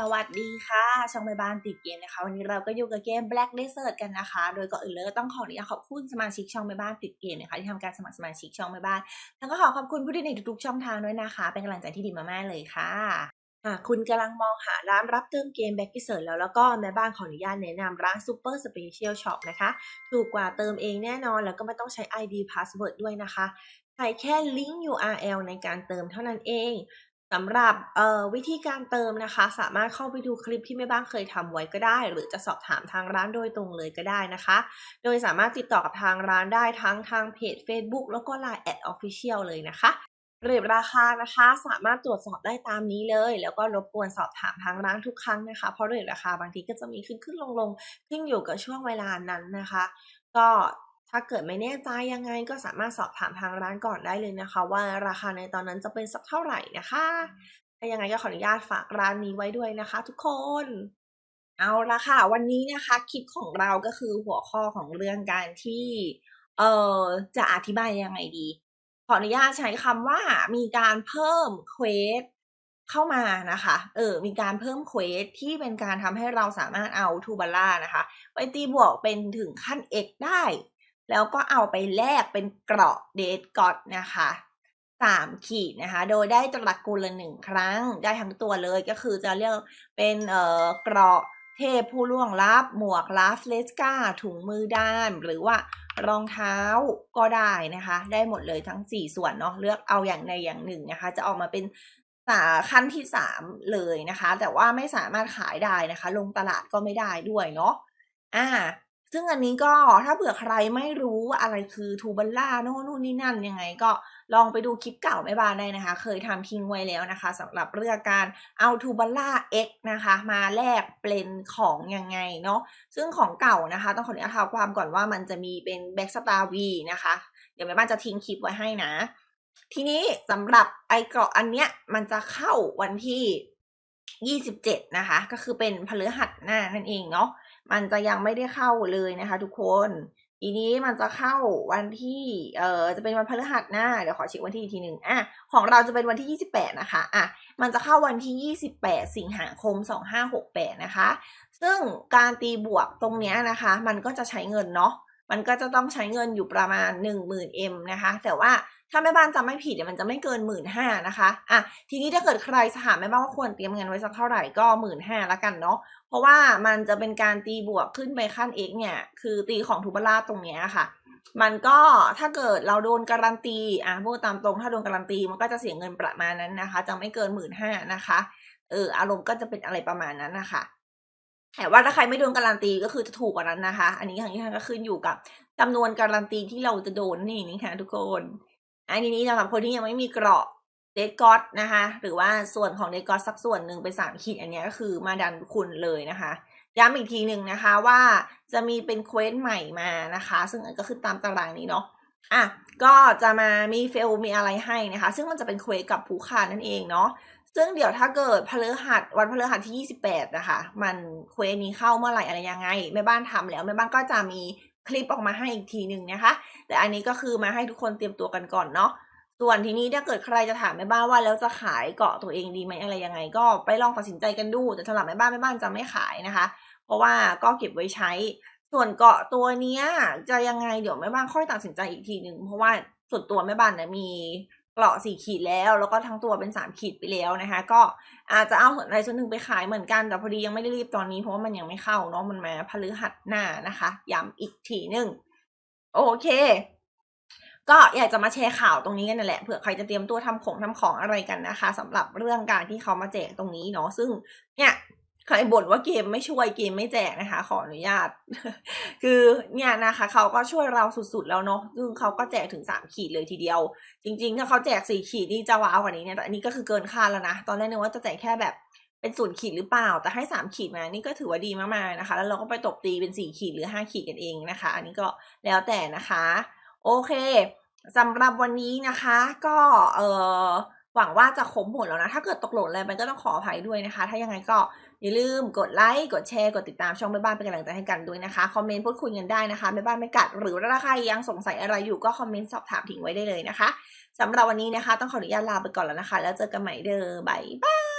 สวัสดีค่ะ ช่องแม่บ้านติดเกมนะคะ วันนี้เราก็อยู่กับเกม Black Desert กันนะคะ โดยก่อนอื่นเลยต้องขออนุญาตขอบคุณสมาชิกช่องแม่บ้านติดเกมนะคะที่ทำการสมัครสมาชิกช่องแม่บ้านแล้วก็ขอขอบคุณผู้ที่ในทุกๆช่องทางด้วยนะคะ เป็นกำลังใจที่ดีมากๆเลยค่ะหากคุณกำลังมองหาร้านรับเติมเกม Black Desert แล้วแล้วก็แม่บ้านขออนุญาตแนะนำร้าน Super Special Shop นะคะ ถูกกว่าเติมเองแน่นอน แล้วก็ไม่ต้องใช้ ID Password ด้วยนะคะใช้แค่ลิงก์ URL ในการเติมเท่านั้นเอง สำหรับวิธีการเติมนะคะ สามารถเข้าไปดูคลิปที่แม่บ้านเคยทำไว้ก็ได้ หรือจะสอบถามทางร้านโดยตรงเลยก็ได้นะคะ โดยสามารถติดต่อกับทางร้านได้ทั้งทางเพจ Facebook แล้วก็ Line แอดออฟฟิเชียลเลยนะคะเรทราคานะคะสามารถตรวจสอบได้ตามนี้เลย แล้วก็รบกวนสอบถามทางร้านทุกครั้งนะคะ เพราะเรทราคาบางทีก็จะมีขึ้นขึ้นลงลงขึ้นอยู่กับช่วงเวลานั้นนะคะ ก็ ถ้าเกิดไม่แน่ใจยังไงก็สามารถสอบถามทางร้านก่อนได้เลยนะคะ ว่าราคาในตอนนั้นจะเป็นสักเท่าไหร่นะคะถ้ายังไงก็ขออนุญาตฝากร้านนี้ไว้ด้วยนะคะ ทุกคน เอาละค่ะ วันนี้นะคะคลิปของเราก็คือหัวข้อของเรื่องการที่ เอ่อจะอธิบายยังไงดี ขออนุญาตใช้คำว่ามีการเพิ่มเควสเข้ามานะคะ เออ มีการเพิ่มเควสที่เป็นการทำให้เราสามารถเอาทูบาร่านะคะ ไปตีบวกเป็นถึงขั้น X ได้ แล้วก็เอาไปแลกเป็นเกราะเดดกอดนะคะสามขีดนะคะ โดยได้ตระกูลละหนึ่งครั้งได้ทั้งตัวเลยก็คือจะเรียกเป็นเอ่อเกราะเทพผู้ล่วงลับ หมวกลาฟเลสกาถุงมือด้านหรือว่ารองเท้าก็ได้นะคะ ได้หมดเลยทั้ง 4 ส่วนเนาะเลือกเอาอย่างใดอย่างหนึ่งนะคะ จะออกมาเป็นสาขั้นที่ 3 เลยนะคะ แต่ว่าไม่สามารถขายได้นะคะ ลงตลาดก็ไม่ได้ด้วยเนาะอ่า ซึ่งอันนี้ก็ถ้าเผื่อใครไม่รู้ว่าอะไรคือทูบัลล่าโน่นนู่นนี่นั่นยังไงก็ลองไปดูคลิปเก่าแม่บ้านได้นะคะ เคยทำทิ้งไว้แล้วนะคะสำหรับเรื่องการเอาทูบัลล่า X นะคะ มาแลกเป็นของยังไงเนาะซึ่งของเก่านะคะ ต้องขออนุญาตท้าความก่อนว่ามันจะมีเป็นแบ็กสตาร์วีนะคะ เดี๋ยวแม่บ้านจะทิ้งคลิปไว้ให้นะ ทีนี้สำหรับไอเกราะอันเนี้ยมันจะเข้าวันที่ 27 นะคะ ก็คือเป็นพฤหัสหน้านั่นเองเนาะ มันจะยังไม่ได้เข้าเลยนะคะทุกคนทีนี้มันจะเข้าวันที่ เอ่อ จะเป็นวันพฤหัสหน้า เดี๋ยวขอเช็ควันที่อีกทีหนึ่งอะ ของเราจะเป็นวันที่ 28 นะคะ อะ มันจะเข้าวันที่ 28 สิงหาคม 2568 นะคะ ซึ่งการตีบวกตรงเนี้ยนะคะ มันก็จะใช้เงินเนาะ มันก็จะต้องใช้เงินอยู่ประมาณ 10,000 M นะคะ แต่ว่าถ้าแม่บ้านจำไม่ผิดเนี่ยมันจะไม่เกินหมื่นห้านะคะอะทีนี้ถ้าเกิดใครถามแม่บ้านว่าควรเตรียมเงินไว้สักเท่าไหร่ก็หมื่นห้าละกันเนาะเพราะว่ามันจะเป็นการตีบวกขึ้นไปขั้น x เนี่ยคือตีของทูบาร่าตรงเนี้ยค่ะ มันก็ถ้าเกิดเราโดนการันตีอะพูดตามตรงถ้าโดนการันตีมันก็จะเสียเงินประมาณนั้นนะคะ จะไม่เกินหมื่นห้านะคะเอออารมณ์ก็จะเป็นอะไรประมาณนั้นนะคะ แต่ว่าถ้าใครไม่โดนการันตีก็คือจะถูกกว่านั้นนะคะ อันนี้ทางที่ทางก็ขึ้นอยู่กับจำนวนการันตีที่เราจะโดนนี่นี่ค่ะทุกคนอันนี้สำหรับคนที่ยังไม่มีเกราะเดดก็อดนะคะ หรือว่าส่วนของเดดก็อดสักส่วนหนึ่งไปสามขีดอันนี้ก็คือมาดันคุณเลยนะคะย้ำอีกทีหนึ่งนะคะว่าจะมีเป็นเควสใหม่มานะคะ ซึ่งก็คือตามตารางนี้เนาะอะก็จะมามีเฟลมีอะไรให้นะคะ ซึ่งมันจะเป็นเควสกับผู้ขานั่นเองเนาะ ซึ่งเดี๋ยวถ้าเกิดพฤหัสวันพฤหัสที่ 28 นะคะ มันเควนี้เข้าเมื่อไหร่อะไรยังไงแม่บ้านทำแล้วแม่บ้านก็จะมีคลิปออกมาให้อีกทีหนึ่งนะคะ แต่อันนี้ก็คือมาให้ทุกคนเตรียมตัวกันก่อนเนาะส่วนทีนี้ถ้าเกิดใครจะถามแม่บ้านว่าแล้วจะขายเกาะตัวเองดีไหมอะไรยังไง ก็ไปลองตัดสินใจกันดู แต่สำหรับแม่บ้านแม่บ้านจะไม่ขายนะคะ เพราะว่าก็เก็บไว้ใช้ ส่วนเกาะตัวเนี้ยจะยังไงเดี๋ยวแม่บ้านค่อยตัดสินใจอีกทีหนึ่งเพราะว่าส่วนตัวแม่บ้านเนี่ยมี เกราะสี่ขีดแล้ว แล้วก็ทั้งตัวเป็นสามขีดไปแล้วนะคะ ก็อาจจะเอาส่วนใดส่วนหนึ่งไปขายเหมือนกัน แต่พอดียังไม่ได้รีบตอนนี้เพราะว่ามันยังไม่เข้าเนาะ มันมาพฤหัสหน้านะคะ ย้ำอีกทีหนึ่งโอเคก็อยากจะมาแชร์ข่าวตรงนี้กันนั่นแหละเผื่อใครจะเตรียมตัวทำของทำของอะไรกันนะคะสำหรับเรื่องการที่เขามาแจกตรงนี้เนาะซึ่งเนี่ย ใครบ่นว่าเกมไม่ช่วยเกมไม่แจกนะคะ ขออนุญาต คือเนี่ยนะคะ เขาก็ช่วยเราสุดๆแล้วเนาะซึ่งเขาก็แจกถึงสามขีดเลยทีเดียว จริงๆถ้าเขาแจกสี่ขีดนี่จะว้าวกว่านี้เนี่ยแต่อันนี้ก็คือเกินคาดแล้วนะ ตอนแรกนึกว่าจะแจกแค่แบบเป็นศูนย์ขีดหรือเปล่า แต่ให้สามขีดมานี่ก็ถือว่าดีมากๆนะคะ แล้วเราก็ไปตบตีเป็นสี่ขีดหรือห้าขีดกันเองนะคะ อันนี้ก็แล้วแต่นะคะ โอเคสำหรับวันนี้นะคะ ก็เออ หวังว่าจะคมหมดแล้วนะ ถ้าเกิดตกหล่นอะไรมันก็ต้องขออภัยด้วยนะคะ ถ้ายังไงก็อย่าลืมกดไลค์ กดแชร์ กดติดตามช่องแม่บ้านเป็นกำลังใจให้กันด้วยนะคะ คอมเมนต์พูดคุยกันได้นะคะแม่บ้านไม่กัด หรือถ้าใครยังสงสัยอะไรอยู่ก็คอมเมนต์สอบถามทิ้งไว้ได้เลยนะคะสำหรับวันนี้นะคะ ต้องขออนุญาตลาไปก่อนแล้วนะคะ แล้วเจอกันใหม่เด้อบายบาย